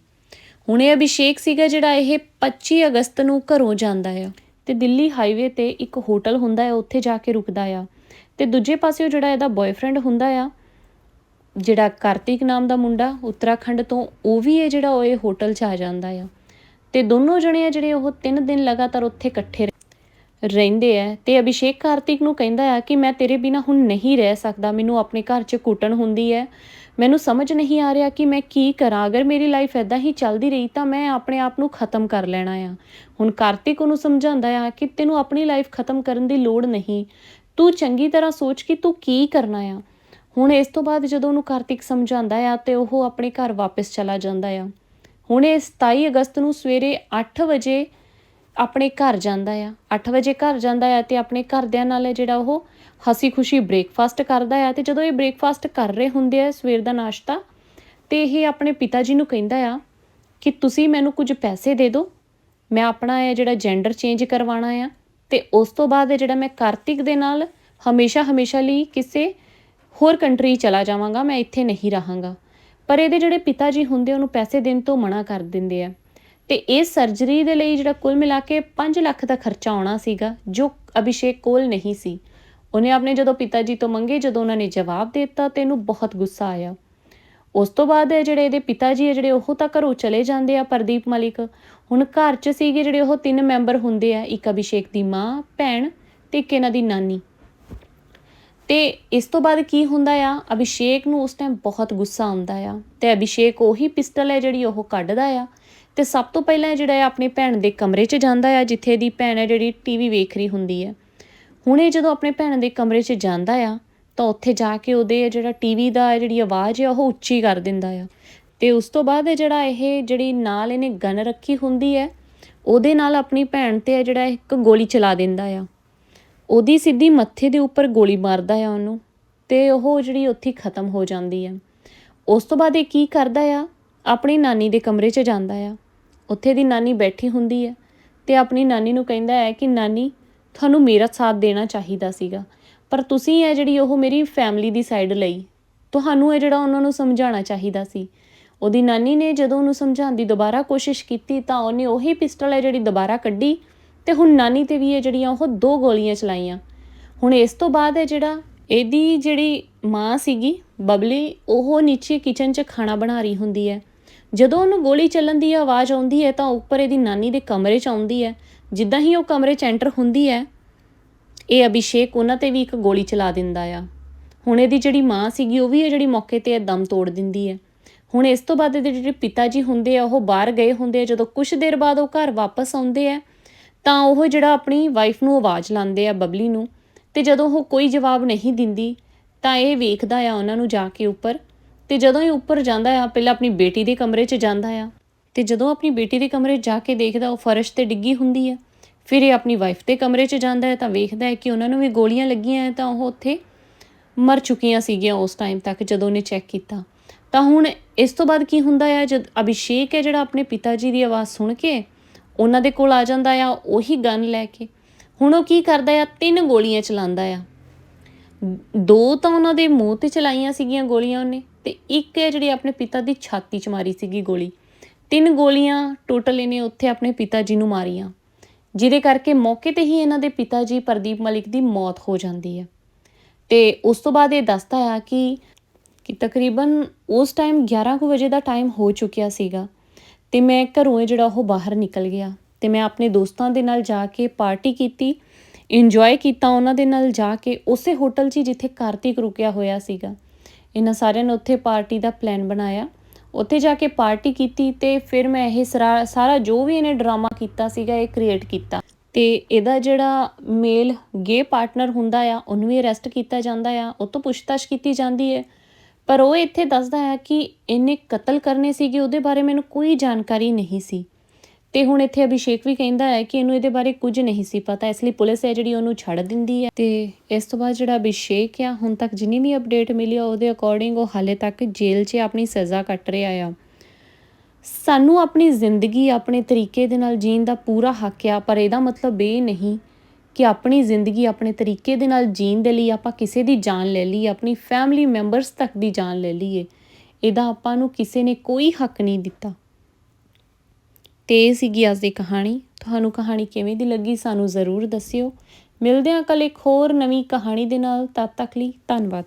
ਹੁਣ ਇਹ ਅਭਿਸ਼ੇਕ ਸੀਗਾ ਜਿਹੜਾ ਇਹ 25 ਅਗਸਤ ਨੂੰ ਘਰੋਂ ਜਾਂਦਾ ਆ। ਤੇ ਦਿੱਲੀ ਹਾਈਵੇ ਤੇ ਇੱਕ ਹੋਟਲ ਹੁੰਦਾ ਆ, ਉੱਥੇ ਜਾ ਕੇ ਰੁਕਦਾ ਆ। ਤੇ ਦੂਜੇ ਪਾਸੇ ਜਿਹੜਾ ਇਹਦਾ ਬॉयਫ੍ਰੈਂਡ ਹੁੰਦਾ ਆ, ਜਿਹੜਾ ਕਾਰਤਿਕ ਨਾਮ ਦਾ ਮੁੰਡਾ, ਉੱਤਰਾਖੰਡ ਤੋਂ, ਉਹ ਵੀ ਇਹ ਜਿਹੜਾ ਉਹ ਇਹ ਹੋਟਲ 'ਚ ਆ ਜਾਂਦਾ ਆ। ਤੇ ਦੋਨੋਂ ਜਣੇ ਆ ਜਿਹੜੇ ਉਹ 3 ਦਿਨ ਲਗਾਤਾਰ ਉੱਥੇ ਇਕੱਠੇ ਰਹਿੰਦੇ ਆ। ਤੇ ਅਭਿਸ਼ੇਕ ਕਾਰਤਿਕ ਨੂੰ ਕਹਿੰਦਾ ਆ ਕਿ ਮੈਂ ਤੇਰੇ ਬਿਨਾ ਹੁਣ ਨਹੀਂ ਰਹਿ ਸਕਦਾ, ਮੈਨੂੰ ਆਪਣੇ ਘਰ 'ਚ ਕੁੱਟਣ ਹੁੰਦੀ ਹੈ ਮੈਨੂੰ ਸਮਝ ਨਹੀਂ ਆ ਰਿਹਾ ਕਿ ਮੈਂ ਕੀ ਕਰਾਂ। ਅਗਰ ਮੇਰੀ ਲਾਈਫ ਐਦਾਂ ਹੀ ਚੱਲਦੀ ਰਹੀ ਤਾਂ ਮੈਂ ਆਪਣੇ ਆਪ ਨੂੰ ਖਤਮ ਕਰ ਲੈਣਾ ਆ। ਹੁਣ ਕਾਰਤਿਕ ਉਹਨੂੰ ਸਮਝਾਉਂਦਾ ਆ ਕਿ ਤੈਨੂੰ ਆਪਣੀ ਲਾਈਫ ਖਤਮ ਕਰਨ ਦੀ ਲੋੜ ਨਹੀਂ। ਤੂੰ ਚੰਗੀ ਤਰ੍ਹਾਂ ਸੋਚ ਕਿ ਤੂੰ ਕੀ ਕਰਨਾ ਆ। ਹੁਣ ਇਸ ਤੋਂ ਬਾਅਦ ਜਦੋਂ ਉਹਨੂੰ ਕਾਰਤਿਕ ਸਮਝਾਉਂਦਾ ਆ ਤੇ ਉਹ ਆਪਣੇ ਘਰ ਵਾਪਸ ਚਲਾ ਜਾਂਦਾ ਆ। ਹੁਣ ਇਹ 27 ਅਗਸਤ ਨੂੰ ਸਵੇਰੇ 8 ਵਜੇ ਆਪਣੇ ਘਰ ਜਾਂਦਾ ਆ। 8 ਵਜੇ ਘਰ ਜਾਂਦਾ ਆ ਤੇ ਆਪਣੇ ਘਰਦਿਆਂ ਨਾਲ ਇਹ ਜਿਹੜਾ ਉਹ ਹਸੀ ਖੁਸ਼ੀ ਬ੍ਰੇਕਫਾਸਟ ਕਰਦਾ ਆ ਤੇ ਜਦੋਂ ਇਹ ਬ੍ਰੇਕਫਾਸਟ ਕਰ ਰਹੇ ਹੁੰਦੇ ਆ ਸਵੇਰ ਦਾ ਨਾਸ਼ਤਾ, ਤੇ ਇਹ ਆਪਣੇ ਪਿਤਾ ਜੀ ਨੂੰ ਕਹਿੰਦਾ ਆ ਕਿ ਤੁਸੀਂ ਮੈਨੂੰ ਕੁਝ ਪੈਸੇ ਦੇ ਦਿਓ, ਮੈਂ ਆਪਣਾ ਇਹ ਜਿਹੜਾ ਜੈਂਡਰ ਚੇਂਜ ਕਰਵਾਉਣਾ ਆ ਤੇ ਉਸ ਤੋਂ ਬਾਅਦ ਜਿਹੜਾ ਮੈਂ ਕਾਰਤਿਕ ਦੇ ਨਾਲ ਹਮੇਸ਼ਾ ਹਮੇਸ਼ਾ ਲਈ ਕਿਸੇ ਹੋਰ ਕੰਟਰੀ ਚਲਾ ਜਾਵਾਂਗਾ, ਮੈਂ ਇੱਥੇ ਨਹੀਂ ਰਹਾਂਗਾ। ਪਰ ਇਹਦੇ ਜਿਹੜੇ ਪਿਤਾ ਜੀ ਹੁੰਦੇ ਉਹਨੂੰ ਪੈਸੇ ਦੇਣ ਤੋਂ ਮਨਾ ਕਰ ਦਿੰਦੇ ਆ। ਤੇ ਇਹ ਸਰਜਰੀ ਦੇ ਲਈ ਜਿਹੜਾ ਕੁੱਲ ਮਿਲਾ ਕੇ 5 ਲੱਖ ਦਾ ਖਰਚਾ ਆਉਣਾ ਸੀਗਾ, ਜੋ ਅਭਿਸ਼ੇਕ ਕੋਲ ਨਹੀਂ ਸੀ। ਉਹਨੇ ਆਪਣੇ ਜਦੋਂ ਪਿਤਾ ਜੀ ਤੋਂ ਮੰਗੇ, ਜਦੋਂ ਉਹਨਾਂ ਨੇ ਜਵਾਬ ਦੇ ਦਿੱਤਾ, ਤੇ ਇਹਨੂੰ ਬਹੁਤ ਗੁੱਸਾ ਆਇਆ। ਉਸ ਤੋਂ ਬਾਅਦ ਇਹ ਜਿਹੜੇ ਇਹਦੇ ਪਿਤਾ ਜੀ ਹੈ ਜਿਹੜੇ ਉਹ ਤਾਂ ਘਰੋਂ ਚਲੇ ਜਾਂਦੇ ਆ ਪ੍ਰਦੀਪ ਮਲਿਕ, ਹੁਣ ਘਰ 'ਚ ਸੀਗੇ ਜਿਹੜੇ ਉਹ ਤਿੰਨ ਮੈਂਬਰ ਹੁੰਦੇ ਆ, ਇੱਕ ਅਭਿਸ਼ੇਕ ਦੀ ਮਾਂ, ਭੈਣ ਤੇ ਇੱਕ ਇਹਨਾਂ ਦੀ ਨਾਨੀ। ਤੇ ਇਸ ਤੋਂ ਬਾਅਦ ਕੀ ਹੁੰਦਾ ਆ, ਅਭਿਸ਼ੇਕ ਨੂੰ ਉਸ ਟਾਈਮ ਬਹੁਤ ਗੁੱਸਾ ਆਉਂਦਾ ਆ, ਤੇ ਅਭਿਸ਼ੇਕ ਉਹੀ ਪਿਸਟਲ ਹੈ ਜਿਹੜੀ ਉਹ ਕੱਢਦਾ ਆ ਤੇ ਸਭ ਤੋਂ ਪਹਿਲਾਂ ਜਿਹੜਾ ਹੈ ਆਪਣੀ ਭੈਣ ਦੇ ਕਮਰੇ 'ਚ ਜਾਂਦਾ ਆ, ਜਿੱਥੇ ਦੀ ਭੈਣ ਹੈ ਜਿਹੜੀ ਟੀਵੀ ਵੇਖ ਰਹੀ ਹੁੰਦੀ ਹੈ ਹੁਣ ਇਹ ਜਦੋਂ ਆਪਣੇ ਭੈਣ ਦੇ ਕਮਰੇ 'ਚ ਜਾਂਦਾ ਆ, ਤਾਂ ਉੱਥੇ ਜਾ ਕੇ ਉਹਦੇ ਜਿਹੜਾ ਟੀਵੀ ਦਾ ਜਿਹੜੀ ਆਵਾਜ਼ ਹੈ ਉਹ ਉੱਚੀ ਕਰ ਦਿੰਦਾ ਆ। ਤੇ ਉਸ ਤੋਂ ਬਾਅਦ ਜਿਹੜਾ ਇਹ ਜਿਹੜੀ ਨਾਲ ਇਹਨੇ ਗਨ ਰੱਖੀ ਹੁੰਦੀ ਹੈ ਉਹਦੇ ਨਾਲ ਆਪਣੀ ਭੈਣ ਤੇ ਜਿਹੜਾ ਇੱਕ ਗੋਲੀ ਚਲਾ ਦਿੰਦਾ ਆ। ਉਹਦੀ ਸਿੱਧੀ ਮੱਥੇ ਦੇ ਉੱਪਰ ਗੋਲੀ ਮਾਰਦਾ ਆ ਉਹਨੂੰ, ਤੇ ਉਹ ਜਿਹੜੀ ਉੱਥੇ ਖਤਮ ਹੋ ਜਾਂਦੀ ਆ। ਉਸ ਤੋਂ ਬਾਅਦ ਇਹ ਕੀ ਕਰਦਾ ਆ, ਆਪਣੀ ਨਾਨੀ ਦੇ ਕਮਰੇ 'ਚ ਜਾਂਦਾ ਆ। ਉੱਥੇ ਦੀ ਨਾਨੀ ਬੈਠੀ ਹੁੰਦੀ ਹੈ ਤੇ ਆਪਣੀ ਨਾਨੀ ਨੂੰ ਕਹਿੰਦਾ ਹੈ ਕਿ ਨਾਨੀ, ਤੁਹਾਨੂੰ ਮੇਰਾ ਸਾਥ ਦੇਣਾ ਚਾਹੀਦਾ ਸੀਗਾ, ਪਰ ਤੁਸੀਂ ਹੈ ਜਿਹੜੀ ਉਹ ਮੇਰੀ ਫੈਮਿਲੀ ਦੀ ਸਾਈਡ ਲਈ, ਤੁਹਾਨੂੰ ਇਹ ਜਿਹੜਾ ਉਹਨਾਂ ਨੂੰ ਸਮਝਾਉਣਾ ਚਾਹੀਦਾ ਸੀ। ਉਹਦੀ ਨਾਨੀ ਨੇ ਜਦੋਂ ਉਹਨੂੰ ਸਮਝਾਉਣ ਦੀ ਦੁਬਾਰਾ ਕੋਸ਼ਿਸ਼ ਕੀਤੀ ਤਾਂ ਉਹਨੇ ਉਹੀ ਪਿਸਟਲ ਹੈ ਜਿਹੜੀ ਦੁਬਾਰਾ ਕੱਢੀ ਤੇ ਹੁਣ ਨਾਨੀ ਤੇ ਵੀ ਇਹ ਜਿਹੜੀਆਂ ਉਹ ਦੋ ਗੋਲੀਆਂ ਚਲਾਈਆਂ। ਹੁਣ ਇਸ ਤੋਂ ਬਾਅਦ ਹੈ ਜਿਹੜਾ ਇਹਦੀ ਜਿਹੜੀ ਮਾਂ ਸੀਗੀ, ਬਬਲੀ, ਉਹ ਨੀਚੇ ਕਿਚਨ 'ਚ ਖਾਣਾ ਬਣਾ ਰਹੀ ਹੁੰਦੀ ਹੈ। ਜਦੋਂ ਉਹਨੂੰ ਗੋਲੀ ਚੱਲਣ ਦੀ ਆਵਾਜ਼ ਆਉਂਦੀ ਹੈ ਤਾਂ ਉੱਪਰ ਇਹਦੀ ਨਾਨੀ ਦੇ ਕਮਰੇ 'ਚ ਆਉਂਦੀ ਹੈ। ਜਿੱਦਾਂ ਹੀ ਉਹ ਕਮਰੇ 'ਚ ਐਂਟਰ ਹੁੰਦੀ ਹੈ, ਇਹ ਅਭਿਸ਼ੇਕ ਉਹਨਾਂ ਤੇ ਵੀ ਇੱਕ ਗੋਲੀ ਚਲਾ ਦਿੰਦਾ ਆ। ਹੁਣ ਇਹਦੀ ਜਿਹੜੀ ਮਾਂ ਸੀਗੀ, ਉਹ ਵੀ ਇਹ ਜਿਹੜੀ ਮੌਕੇ ਤੇ ਇਹ ਦਮ ਤੋੜ ਦਿੰਦੀ ਹੈ। ਹੁਣ ਇਸ ਤੋਂ ਬਾਅਦ ਇਹਦੇ ਜਿਹੜੇ ਪਿਤਾ ਜੀ ਹੁੰਦੇ ਆ, ਉਹ ਬਾਹਰ ਗਏ ਹੁੰਦੇ ਆ। ਜਦੋਂ ਕੁਝ ਦੇਰ ਬਾਅਦ ਉਹ ਘਰ ਵਾਪਸ ਆਉਂਦੇ ਆ, ਤਾਂ ਉਹ ਜਿਹੜਾ ਆਪਣੀ ਵਾਈਫ ਨੂੰ ਆਵਾਜ਼ ਲਾਉਂਦੇ ਆ ਬਬਲੀ ਨੂੰ, ਤੇ ਜਦੋਂ ਉਹ ਕੋਈ ਜਵਾਬ ਨਹੀਂ ਦਿੰਦੀ, ਤਾਂ ਇਹ ਵੇਖਦਾ ਆ ਉਹਨਾਂ ਨੂੰ ਜਾ ਕੇ ਉੱਪਰ ਤੇ ਜਦੋਂ ਇਹ ਉੱਪਰ ਜਾਂਦਾ ਆ, ਪਹਿਲਾਂ ਆਪਣੀ ਬੇਟੀ ਦੇ ਕਮਰੇ 'ਚ ਜਾਂਦਾ ਆ, ਤੇ ਜਦੋਂ ਆਪਣੀ ਬੇਟੀ ਦੇ ਕਮਰੇ 'ਚ ਜਾ ਕੇ ਦੇਖਦਾ, ਉਹ ਫਰਸ਼ ਤੇ ਡਿੱਗੀ ਹੁੰਦੀ ਆ, ਫਿਰ ਇਹ ਆਪਣੀ ਵਾਈਫ ਦੇ ਕਮਰੇ 'ਚ ਜਾਂਦਾ ਹੈ ਤਾਂ ਵੇਖਦਾ ਹੈ ਕਿ ਉਹਨਾਂ ਨੂੰ ਵੀ ਗੋਲੀਆਂ ਲੱਗੀਆਂ ਹੈ ਤਾਂ ਉਹ ਉੱਥੇ ਮਰ ਚੁੱਕੀਆਂ ਸੀਗੀਆਂ ਉਸ ਟਾਈਮ ਤੱਕ ਜਦੋਂ ਉਹਨੇ ਚੈੱਕ ਕੀਤਾ। ਤਾਂ ਹੁਣ ਇਸ ਤੋਂ ਬਾਅਦ ਕੀ ਹੁੰਦਾ ਆ, ਜਦ ਅਭਿਸ਼ੇਕ ਹੈ ਜਿਹੜਾ ਆਪਣੇ ਪਿਤਾ ਜੀ ਦੀ ਆਵਾਜ਼ ਸੁਣ ਕੇ ਉਹਨਾਂ ਦੇ ਕੋਲ ਆ ਜਾਂਦਾ ਆ, ਉਹੀ ਗਨ ਲੈ ਕੇ, ਹੁਣ ਉਹ ਕੀ ਕਰਦਾ ਆ, ਤਿੰਨ ਗੋਲੀਆਂ ਚਲਾਉਂਦਾ ਆ। ਦੋ ਤਾਂ ਉਹਨਾਂ ਦੇ ਮੂੰਹ ਤੇ ਚਲਾਈਆਂ ਸੀਗੀਆਂ ਗੋਲੀਆਂ ਉਹਨੇ ਤੇ ਇੱਕ ਹੈ ਜਿਹੜੀ ਆਪਣੇ ਪਿਤਾ ਦੀ ਛਾਤੀ 'ਚ ਮਾਰੀ ਸੀਗੀ ਗੋਲੀ। ਤਿੰਨ ਗੋਲੀਆਂ ਟੋਟਲ ਇਹਨੇ ਉੱਥੇ ਆਪਣੇ ਪਿਤਾ ਜੀ ਨੂੰ ਮਾਰੀਆਂ। ਜਿਹਦੇ ਕਰਕੇ ਮੌਕੇ ਤੇ ਹੀ ਇਹਨਾਂ ਦੇ ਪਿਤਾ ਜੀ ਪ੍ਰਦੀਪ ਮਲਿਕ ਦੀ ਮੌਤ ਹੋ ਜਾਂਦੀ ਹੈ। ਤੇ ਉਸ ਤੋਂ ਬਾਅਦ ਇਹ ਦੱਸਦਾ ਆ ਕਿ ਕਿ ਤਕਰੀਬਨ ਉਸ ਟਾਈਮ 11 ਕੁ ਵਜੇ ਦਾ ਟਾਈਮ ਹੋ ਚੁੱਕਿਆ ਸੀਗਾ ਤੇ ਮੈਂ ਘਰੋਂ ਜਿਹੜਾ ਉਹ ਬਾਹਰ ਨਿਕਲ ਗਿਆ। ਤੇ ਮੈਂ ਆਪਣੇ ਦੋਸਤਾਂ ਦੇ ਨਾਲ ਜਾ ਕੇ ਪਾਰਟੀ ਕੀਤੀ ਇੰਜੋਏ ਕੀਤਾ, ਉਹਨਾਂ ਦੇ ਨਾਲ ਜਾ ਕੇ ਉਸੇ ਹੋਟਲ 'ਚ ਹੀ ਜਿੱਥੇ ਕਾਰਤਿਕ ਰੁਕਿਆ ਹੋਇਆ ਸੀਗਾ। ਇਹਨਾਂ ਸਾਰਿਆਂ ਨੇ ਉੱਥੇ ਪਾਰਟੀ ਦਾ ਪਲਾਨ ਬਣਾਇਆ। ਉੱਥੇ ਜਾ ਕੇ ਪਾਰਟੀ ਕੀਤੀ ਤੇ ਫਿਰ ਮੈਂ ਇਹ ਸਰਾ- ਸਾਰਾ ਜੋ ਵੀ ਇਹਨੇ ਡਰਾਮਾ ਕੀਤਾ ਸੀਗਾ, ਇਹ ਕ੍ਰੀਏਟ ਕੀਤਾ। ਤੇ ਇਹਦਾ ਜਿਹੜਾ ਮੇਲ ਗੇ ਪਾਰਟਨਰ ਹੁੰਦਾ ਆ, ਉਹਨੂੰ ਵੀ ਅਰੈਸਟ ਕੀਤਾ ਜਾਂਦਾ ਆ, ਉਹ ਤੋਂ ਪੁੱਛਤਾਛ ਕੀਤੀ ਜਾਂਦੀ ਹੈ। ਪਰ ਉਹ ਇੱਥੇ ਦੱਸਦਾ ਹੈ ਕਿ ਇਹਨੇ ਕਤਲ ਕਰਨੇ ਸੀਗੇ, ਉਹਦੇ ਬਾਰੇ ਮੈਨੂੰ ਕੋਈ ਜਾਣਕਾਰੀ ਨਹੀਂ ਸੀ। ਤੇ ਹੁਣ ਇੱਥੇ ਅਭਿਸ਼ੇਕ ਵੀ ਕਹਿੰਦਾ ਹੈ ਕਿ ਇਹਨੂੰ ਇਹਦੇ ਬਾਰੇ ਕੁਝ ਨਹੀਂ ਸੀ ਪਤਾ, ਇਸ ਲਈ ਪੁਲਿਸ ਹੈ ਜਿਹੜੀ ਉਹਨੂੰ ਛੱਡ ਦਿੰਦੀ ਹੈ। ਤੇ ਇਸ ਤੋਂ ਬਾਅਦ ਜਿਹੜਾ ਅਭਿਸ਼ੇਕ ਆ, ਹੁਣ ਤੱਕ ਜਿੰਨੀ ਵੀ ਅਪਡੇਟ ਮਿਲੀ ਆ, ਉਹਦੇ ਅਕੋਰਡਿੰਗ ਉਹ ਹਾਲੇ ਤੱਕ ਜੇਲ੍ਹ 'ਚ ਆਪਣੀ ਸਜ਼ਾ ਕੱਟ ਰਿਹਾ ਆ। ਸਾਨੂੰ ਆਪਣੀ ਜ਼ਿੰਦਗੀ, ਆਪਣੇ ਤਰੀਕੇ ਦੇ ਨਾਲ ਜੀਣ ਦਾ ਪੂਰਾ ਹੱਕ ਆ, ਪਰ ਇਹਦਾ ਮਤਲਬ ਇਹ ਨਹੀਂ ਕਿ ਆਪਣੀ ਜ਼ਿੰਦਗੀ, ਆਪਣੇ ਤਰੀਕੇ ਦੇ ਨਾਲ ਜੀਣ ਦੇ ਲਈ ਆਪਾਂ ਕਿਸੇ ਦੀ ਜਾਨ ਲੈ ਲਈ, ਆਪਣੀ ਫੈਮਿਲੀ ਮੈਂਬਰਸ ਤੱਕ ਦੀ ਜਾਨ ਲੈ ਲਈਏ। ਇਹਦਾ ਆਪਾਂ ਨੂੰ ਕਿਸੇ ਨੇ ਕੋਈ ਹੱਕ ਨਹੀਂ ਦਿੱਤਾ। ਤੇ ਇਹ ਸੀਗੀ ਅੱਜ ਦੀ ਕਹਾਣੀ। ਤੁਹਾਨੂੰ ਕਹਾਣੀ ਕਿਵੇਂ ਦੀ ਲੱਗੀ ਸਾਨੂੰ ਜ਼ਰੂਰ ਦੱਸਿਓ। ਮਿਲਦੇ ਹਾਂ ਕੱਲ ਇੱਕ ਹੋਰ ਨਵੀਂ ਕਹਾਣੀ ਦੇ ਨਾਲ। ਤਦ ਤੱਕ ਲਈ ਧੰਨਵਾਦ।